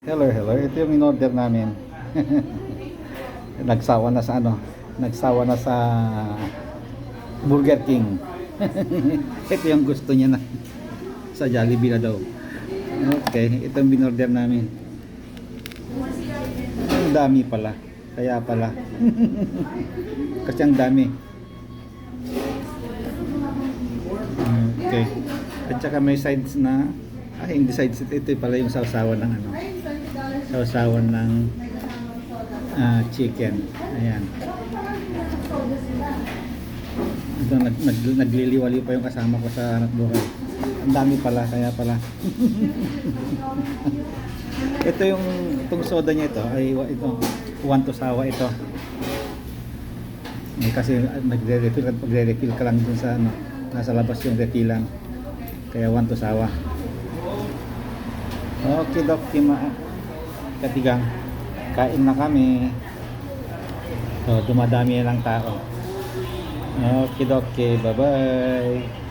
Hello, hello. Ito yung in-order namin. nagsawa na sa ano? Nagsawa na sa Burger King. ito yung gusto niya na. Sa Jollibee na daw. Okay, ito yung in-order namin. Ang dami pala. Kaya pala. Kasi ang dami. Okay. At saka may sides na ay hindi sides ito pala yung sausawan ng ano sausawan ng ah, chicken. Ayan. Ito nag, nag, nagliliwali pa yung kasama ko sa anak buhay. Ang dami pala kaya pala. Ito yung itong soda niya ito ay ito to sawa ito. Eh, kasi ah, nagre-refill at pagre-refill ka lang dun sa ano nasa labas yung refillan. Kaya one to sawa. Okay, Dok, Kima. Katigang, kain na kami. So, dumadami lang tao. Okay, Dok, bye-bye.